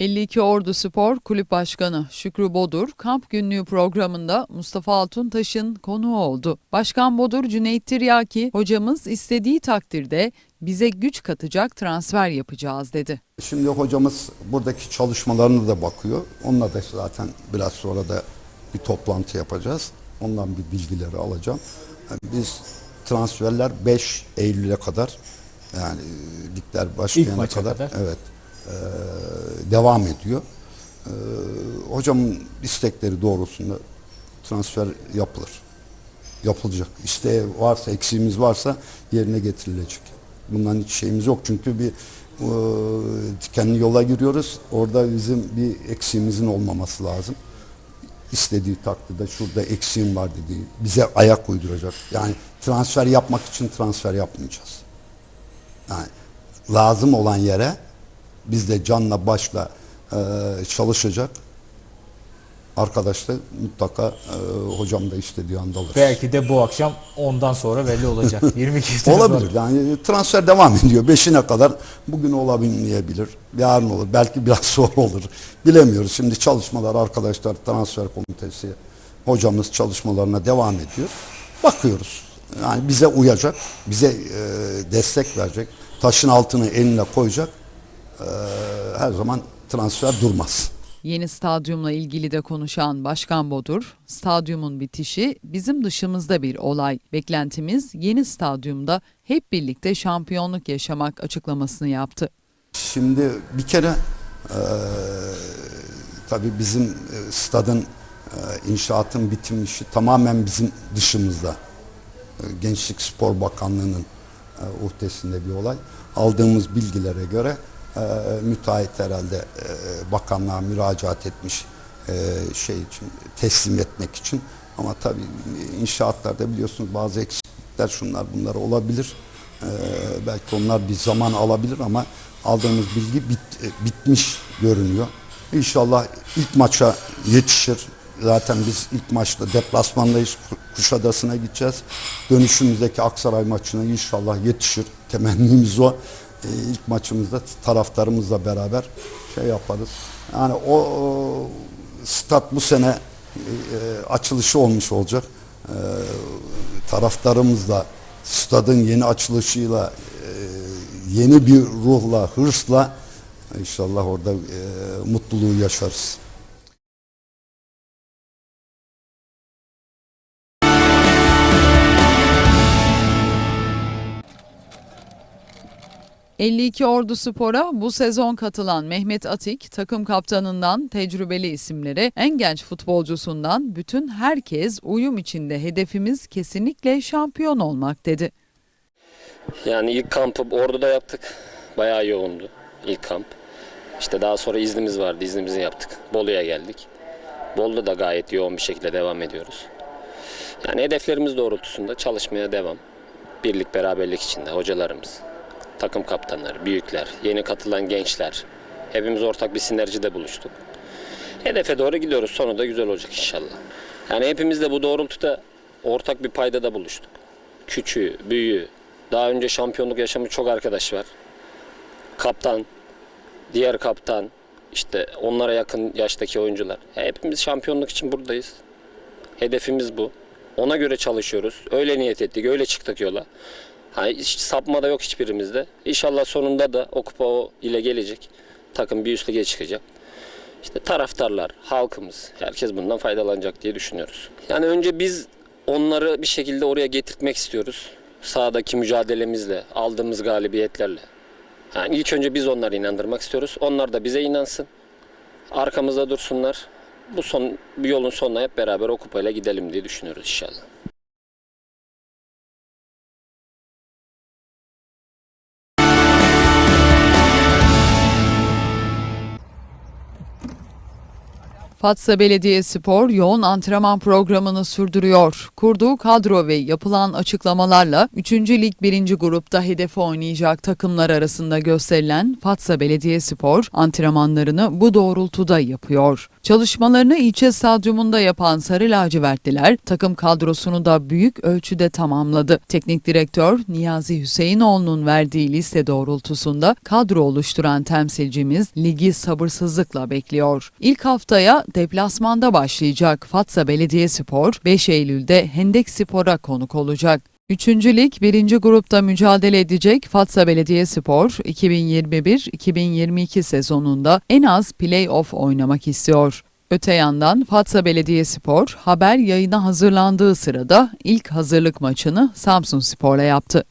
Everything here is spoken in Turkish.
52 Ordu Spor Kulüp Başkanı Şükrü Bodur kamp günlüğü programında Mustafa Altuntaş'ın konuğu oldu. Başkan Bodur Cüneyt Tiryaki hocamız istediği takdirde bize güç katacak transfer yapacağız dedi. Şimdi hocamız buradaki çalışmalarına da bakıyor. Onunla da zaten biraz sonra da bir toplantı yapacağız. Ondan bir bilgileri alacağım. Biz transferler 5 Eylül'e kadar yani ligler başlayana kadar, kadar. evet e, devam ediyor. E, hocamın istekleri doğrultusunda transfer yapılır. Yapılacak. İsteği varsa, eksiğimiz varsa yerine getirilecek. Bundan hiç şeyimiz yok. Çünkü bir e, dikenli yola giriyoruz. Orada bizim bir eksiğimizin olmaması lazım. İstediği takdirde şurada eksiğim var dediği bize ayak uyduracak. Yani transfer yapmak için transfer yapmayacağız. Yani lazım olan yere biz de canla başla e, çalışacak arkadaş da mutlaka e, hocam da istediği anda alır. Belki de bu akşam ondan sonra belli olacak. 22 Olabilir. Yani transfer devam ediyor. Beşine kadar bugün olabilmeyebilir. Yarın olur. Belki biraz sonra olur. Bilemiyoruz. Şimdi çalışmalar arkadaşlar transfer komitesi hocamız çalışmalarına devam ediyor. Bakıyoruz. Yani bize uyacak. Bize e, destek verecek. Taşın altını eline koyacak. E, her zaman transfer durmaz. Yeni stadyumla ilgili de konuşan Başkan Bodur, stadyumun bitişi bizim dışımızda bir olay. Beklentimiz yeni stadyumda hep birlikte şampiyonluk yaşamak açıklamasını yaptı. Şimdi bir kere e, tabii bizim e, stadın e, inşaatın bitim işi tamamen bizim dışımızda. E, Gençlik Spor Bakanlığı'nın e, uhdesinde bir olay. Aldığımız bilgilere göre e, müteahhit herhalde e, bakanlığa müracaat etmiş e, şey için teslim etmek için. Ama tabii inşaatlarda biliyorsunuz bazı eksiklikler şunlar bunlar olabilir. Ee, belki onlar bir zaman alabilir ama aldığımız bilgi bit, e, bitmiş görünüyor. İnşallah ilk maça yetişir. Zaten biz ilk maçta deplasmandayız. Kuşadası'na gideceğiz. Dönüşümüzdeki Aksaray maçına inşallah yetişir. Temennimiz o. Ee, ilk maçımızda taraftarımızla beraber şey yaparız. Yani o, o stat bu sene e, e, açılışı olmuş olacak. E, taraftarımızla stadın yeni açılışıyla e, yeni bir ruhla, hırsla inşallah orada e, mutluluğu yaşarız. ...52 Ordu Spor'a bu sezon katılan Mehmet Atik, takım kaptanından tecrübeli isimlere, en genç futbolcusundan bütün herkes uyum içinde hedefimiz kesinlikle şampiyon olmak dedi. Yani ilk kampı Ordu'da yaptık. Bayağı yoğundu ilk kamp. İşte daha sonra iznimiz vardı. İznimizi yaptık. Bolu'ya geldik. Bolu'da da gayet yoğun bir şekilde devam ediyoruz. Yani hedeflerimiz doğrultusunda çalışmaya devam. Birlik beraberlik içinde hocalarımız, takım kaptanları, büyükler, yeni katılan gençler. Hepimiz ortak bir sinerjide buluştuk. Hedefe doğru gidiyoruz. Sonu da güzel olacak inşallah. Yani hepimiz de bu doğrultuda ortak bir paydada buluştuk. Küçüğü, büyüğü, daha önce şampiyonluk yaşamış çok arkadaş var. Kaptan, diğer kaptan, işte onlara yakın yaştaki oyuncular. Hepimiz şampiyonluk için buradayız. Hedefimiz bu. Ona göre çalışıyoruz. Öyle niyet ettik, öyle çıktık yola. Ha, hiç sapma da yok hiçbirimizde. İnşallah sonunda da o kupa o ile gelecek. Takım bir üst çıkacak. İşte taraftarlar, halkımız, herkes bundan faydalanacak diye düşünüyoruz. Yani önce biz onları bir şekilde oraya getirtmek istiyoruz. Sahadaki mücadelemizle, aldığımız galibiyetlerle. Yani ilk önce biz onları inandırmak istiyoruz. Onlar da bize inansın. Arkamızda dursunlar. Bu son bu yolun sonuna hep beraber o kupayla gidelim diye düşünüyoruz inşallah. Fatsa Belediyespor yoğun antrenman programını sürdürüyor. Kurduğu kadro ve yapılan açıklamalarla 3. Lig 1. grupta hedefe oynayacak takımlar arasında gösterilen Fatsa Belediyespor antrenmanlarını bu doğrultuda yapıyor. Çalışmalarını ilçe stadyumunda yapan Sarı Lacivertliler takım kadrosunu da büyük ölçüde tamamladı. Teknik direktör Niyazi Hüseyinoğlu'nun verdiği liste doğrultusunda kadro oluşturan temsilcimiz ligi sabırsızlıkla bekliyor. İlk haftaya deplasmanda başlayacak Fatsa Belediyespor 5 Eylül'de Hendek Spor'a konuk olacak. Üçüncü Lig 1. grupta mücadele edecek Fatsa Belediyespor 2021-2022 sezonunda en az play-off oynamak istiyor. Öte yandan Fatsa Belediyespor haber yayına hazırlandığı sırada ilk hazırlık maçını Samsun Spor'la yaptı.